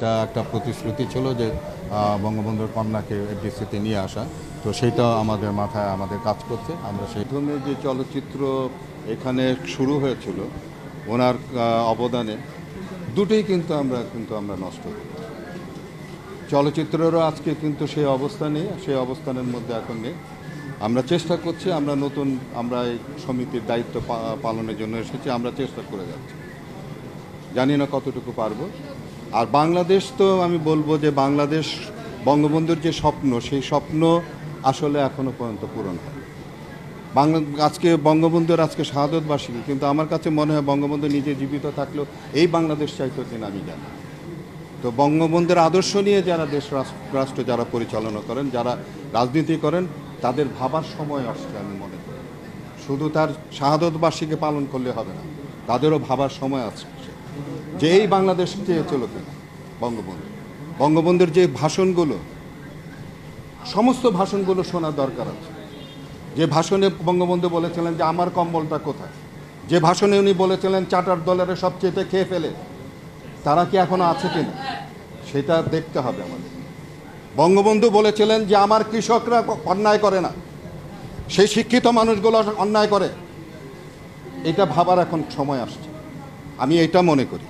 এটা একটা প্রতিশ্রুতি ছিল যে বঙ্গবন্ধুর কন্যাকে এফডিসিতে নিয়ে আসা। তো সেটা আমাদের মাথায়, আমাদের কাজ করছে। আমরা সেই ধরনের যে চলচ্চিত্র এখানে শুরু হয়েছিল, ওনার অবদানে, দুটোই কিন্তু আমরা কিন্তু আমরা নষ্ট করি। চলচ্চিত্রেরও আজকে কিন্তু সেই অবস্থা নেই, সেই অবস্থানের মধ্যে এখন নেই। আমরা চেষ্টা করছি, আমরা নতুন, আমরা এই সমিতির দায়িত্ব পালনের জন্য এসেছি, আমরা চেষ্টা করে যাচ্ছি। জানি না কতটুকু পারব। আর বাংলাদেশ তো আমি বলব যে বাংলাদেশ বঙ্গবন্ধুর যে স্বপ্ন, সেই স্বপ্ন আসলে এখনও পর্যন্ত পূরণ হয়। বাংলা, আজকে বঙ্গবন্ধুর আজকে শাহাদত বার্ষিকী কিন্তু আমার কাছে মনে হয় বঙ্গবন্ধু নিজে জীবিত থাকলেও এই বাংলাদেশ চাইতো কিনা আমি জানি। তো বঙ্গবন্ধুর আদর্শ নিয়ে যারা দেশ রাষ্ট্র যারা পরিচালনা করেন, যারা রাজনীতি করেন, তাদের ভাবার সময় আসছে আমি মনে করি। শুধু তার শাহাদত পালন করলে হবে না, তাদেরও ভাবার সময় আছে যে এই বাংলাদেশ চেয়েছিল কিনা? বঙ্গবন্ধু। বঙ্গবন্ধুর যে ভাষণগুলো, সমস্ত ভাষণগুলো শোনার দরকার আছে। যে ভাষণে বঙ্গবন্ধু বলেছিলেন যে আমার কম্বলটা কোথায়? যে ভাষণে উনি বলেছিলেন চার্টার দলের সবচেয়ে খেয়ে ফেলে। তারা কি এখনও আছে কিনা? সেটা দেখতে হবে আমাদের। বঙ্গবন্ধু বলেছিলেন যে আমার কৃষকরা অন্যায় করে না। সেই শিক্ষিত মানুষগুলো অন্যায় করে। এটা ভাবার এখন সময় আসছে। আমি এটা মনে করি।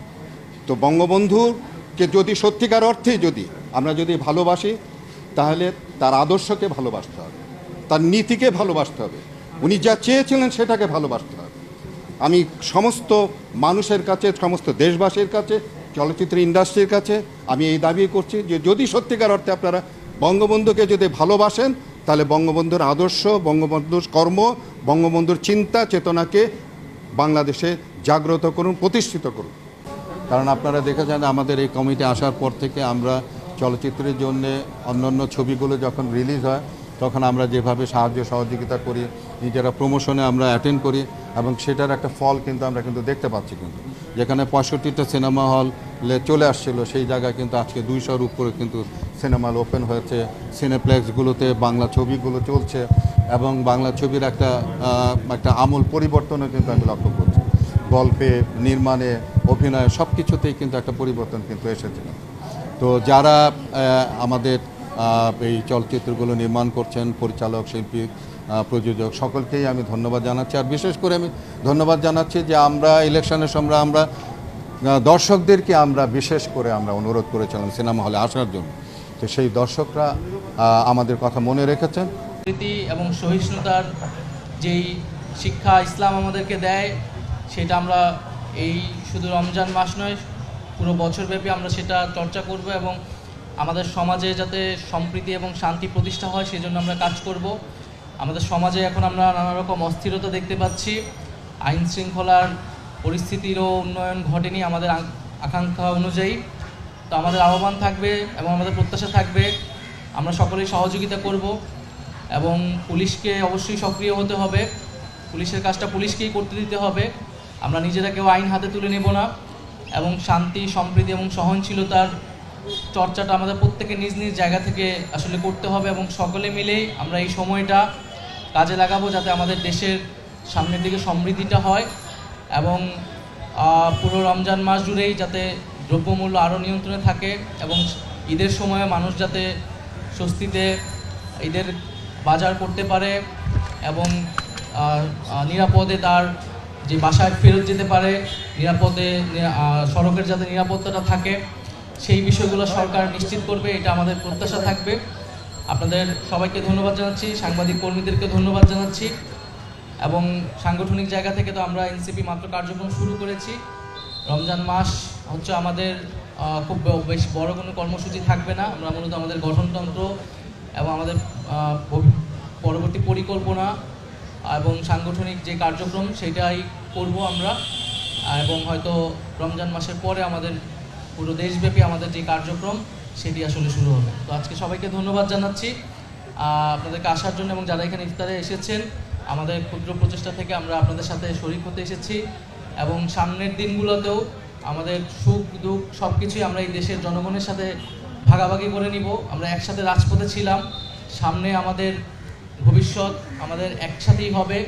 তো বঙ্গবন্ধুকে যদি সত্যিকার অর্থে যদি আমরা যদি ভালোবাসি, তাহলে তার আদর্শকে ভালোবাসতে হবে, তার নীতিকে ভালোবাসতে হবে। উনি যা চেয়েছিলেন সেটাকে ভালোবাসতে হবে। আমি সমস্ত মানুষের কাছে, সমস্ত দেশবাসীর কাছে, চলচ্চিত্র ইন্ডাস্ট্রির কাছে আমি এই দাবি করছি যে যদি সত্যিকার অর্থে আপনারা বঙ্গবন্ধুকে যদি ভালোবাসেন, তাহলে বঙ্গবন্ধুর আদর্শ, বঙ্গবন্ধুর কর্ম, বঙ্গবন্ধুর চিন্তা, চেতনাকে বাংলাদেশে জাগ্রত করুন, প্রতিষ্ঠিত করুন। কারণ আপনারা দেখে যান, আমাদের এই কমিটি আসার পর থেকে আমরা চলচ্চিত্রের জন্য অন্যান্য ছবিগুলো যখন রিলিজ হয়, তখন আমরা যেভাবে সাহায্য সহযোগিতা করি, নিজেরা প্রমোশনে আমরা অ্যাটেন্ড করি এবং সেটার একটা ফল কিন্তু আমরা কিন্তু দেখতে পাচ্ছি কিন্তু। যেখানে পঁয়ষট্টিটা সিনেমা হলে চলে আসছিল, সেই জায়গায় কিন্তু আজকে দুইশোর উপরে কিন্তু সিনেমা হল ওপেন হয়েছে সিনেপ্লেক্সগুলোতে বাংলা ছবিগুলো চলছে। এবং বাংলা ছবির একটা একটা আমূল পরিবর্তনও কিন্তু আমি লক্ষ্য করছি। গল্পে, নির্মাণে, অভিনয়ে সব কিছুতেই কিন্তু একটা পরিবর্তন কিন্তু এসেছে। তো যারা আমাদের এই চলচ্চিত্রগুলো নির্মাণ করছেন, পরিচালক, শিল্পী প্রযোজক, সকলকেই আমি ধন্যবাদ জানাচ্ছি। আর বিশেষ করে আমি ধন্যবাদ জানাচ্ছি যে আমরা ইলেকশনের সময় আমরা দর্শকদেরকে আমরা বিশেষ করে আমরা অনুরোধ করেছিলাম সিনেমা হলে আসার জন্য। তো সেই দর্শকরা আমাদের কথা মনে রেখেছেন। প্রীতি এবং সহিষ্ণুতার যেই শিক্ষা ইসলাম আমাদেরকে দেয়, সেটা আমরা এই শুধু রমজান মাস নয়, পুরো বছরব্যাপী আমরা সেটা চর্চা করব এবং আমাদের সমাজে যাতে সম্প্রীতি এবং শান্তি প্রতিষ্ঠা হয়, সেজন্য আমরা কাজ করব। আমাদের সমাজে এখন আমরা নানা রকম অস্থিরতা দেখতে পাচ্ছি। আইন শৃঙ্খলার পরিস্থিতিরও উন্নয়ন ঘটেনি আমাদের আকাঙ্ক্ষা অনুযায়ী। তো আমাদের আহ্বান থাকবে এবং আমাদের প্রত্যাশা থাকবে। আমরা সকলেই সহযোগিতা করব। এবং পুলিশকে অবশ্যই সক্রিয় হতে হবে। পুলিশের কাজটা পুলিশকেই করতে দিতে হবে। আমরা নিজেরা কেউ আইন হাতে তুলে নেব না এবং শান্তি, সম্প্রীতি এবং সহনশীলতার চর্চাটা আমাদের প্রত্যেকে নিজ নিজ জায়গা থেকে আসলে করতে হবে এবং সকলে মিলেই আমরা এই সময়টা কাজে লাগাবো যাতে আমাদের দেশের সামনের দিকে সমৃদ্ধিটা হয় এবং পুরো রমজান মাস জুড়েই যাতে দ্রব্যমূল্য আরও নিয়ন্ত্রণে থাকে এবং ঈদের সময়ে মানুষ যাতে স্বস্তিতে ঈদের বাজার করতে পারে এবং নিরাপদে তার যে বাসায় ফেরত যেতে পারে, নিরাপদে সড়কের যাতে নিরাপত্তাটা থাকে, সেই বিষয়গুলো সরকার নিশ্চিত করবে, এটা আমাদের প্রত্যাশা থাকবে। আপনাদের সবাইকে ধন্যবাদ জানাচ্ছি, সাংবাদিক কর্মীদেরকে ধন্যবাদ জানাচ্ছি এবং সাংগঠনিক জায়গা থেকে তো আমরা এনসিপি মাত্র কার্যক্রম শুরু করেছি। রমজান মাস হচ্ছে আমাদের খুব বেশ বড় কোনো কর্মসূচি থাকবে না, আমরা মূলত আমাদের গঠনতন্ত্র এবং আমাদের পরবর্তী পরিকল্পনা এবং সাংগঠনিক যে কার্যক্রম সেটাই করব আমরা। এবং হয়তো রমজান মাসের পরে আমাদের পুরো দেশব্যাপী আমাদের যে কার্যক্রম, সেটি আসলে শুরু হবে। তো আজকে সবাইকে ধন্যবাদ জানাচ্ছি। আপনাদেরকে আসার জন্য এবং যারা এখানে ইফতারে এসেছেন, আমাদের ক্ষুদ্র প্রচেষ্টা থেকে আমরা আপনাদের সাথে শরিক হতে এসেছি এবং সামনের দিনগুলোতেও আমাদের সুখ, দুঃখ সব কিছুই আমরা এই দেশের জনগণের সাথে ভাগাভাগি করে নিব। আমরা একসাথে রাজপথে ছিলাম সামনে আমাদের ভবিষ্যৎ আমাদের একসাথেই হবে।